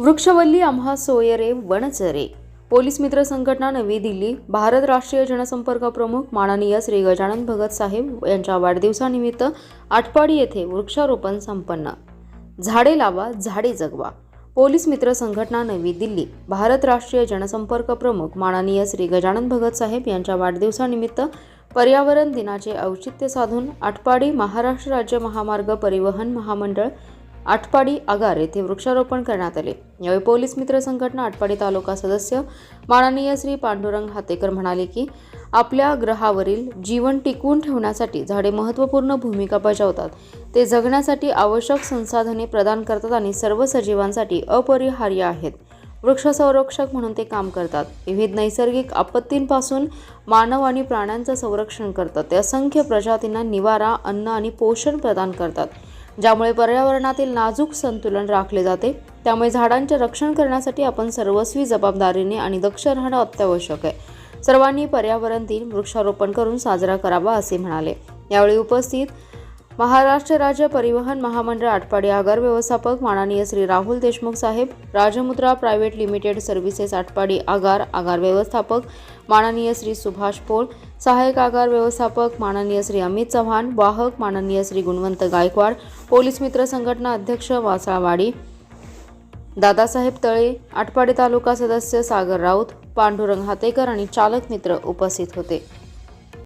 वृक्षवल्ली आम्हा सोयरे वनचरे पोलीस मित्र संघटना नवी दिल्ली भारत राष्ट्रीय जनसंपर्क प्रमुख माननीय श्री गजानन भगत साहेब यांच्या वाढदिवसानिमित्त आटपाडी येथे वृक्षारोपण संपन्न. झाडे लावा झाडे जगवा. पोलीस मित्र संघटना नवी दिल्ली भारत राष्ट्रीय जनसंपर्क प्रमुख माननीय श्री गजानन भगत साहेब यांच्या वाढदिवसानिमित्त पर्यावरण दिनाचे औचित्य साधून आटपाडी महाराष्ट्र राज्य महामार्ग परिवहन महामंडळ आटपाडी आगार येथे वृक्षारोपण करण्यात आले. यावेळी पोलीस मित्र संघटना आटपाडी तालुका सदस्य माननीय श्री पांडुरंग हातेकर म्हणाले की आपल्या ग्रहावरील जीवन टिकवून ठेवण्यासाठी झाडे महत्त्वपूर्ण भूमिका बजावतात. ते जगण्यासाठी आवश्यक संसाधने प्रदान करतात आणि सर्व सजीवांसाठी अपरिहार्य आहेत. वृक्ष संरक्षक म्हणून ते काम करतात. विविध नैसर्गिक आपत्तींपासून मानव आणि प्राण्यांचं संरक्षण करतात. ते असंख्य प्रजातींना निवारा अन्न आणि पोषण प्रदान करतात. ज्यामुळे पर्यावरणातील नाजूक संतुलन राखले जाते त्यामुळे झाडांचे रक्षण करण्यासाठी आपण सर्वस्वी जबाबदारीने आणि दक्ष राहणं अत्यावश्यक आहे. सर्वांनी पर्यावरण दिन वृक्षारोपण करून साजरा करावा असे म्हणाले. यावेळी उपस्थित महाराष्ट्र राज्य परिवहन महामंडळ आटपाडी आगार व्यवस्थापक माननीय श्री राहुल देशमुख साहेब Rajmudra private limited services Atpadi आगार आगार व्यवस्थापक माननीय श्री सुभाष पोळ सहाय्यक आगार व्यवस्थापक माननीय श्री अमित चव्हाण वाहक माननीय श्री गुणवंत गायकवाड पोलीस मित्र संघटना अध्यक्ष वासाळवाडी दादासाहेब तळे आटपाडी तालुका सदस्य सागर राऊत पांडुरंग हातेकर आणि चालक मित्र उपस्थित होते.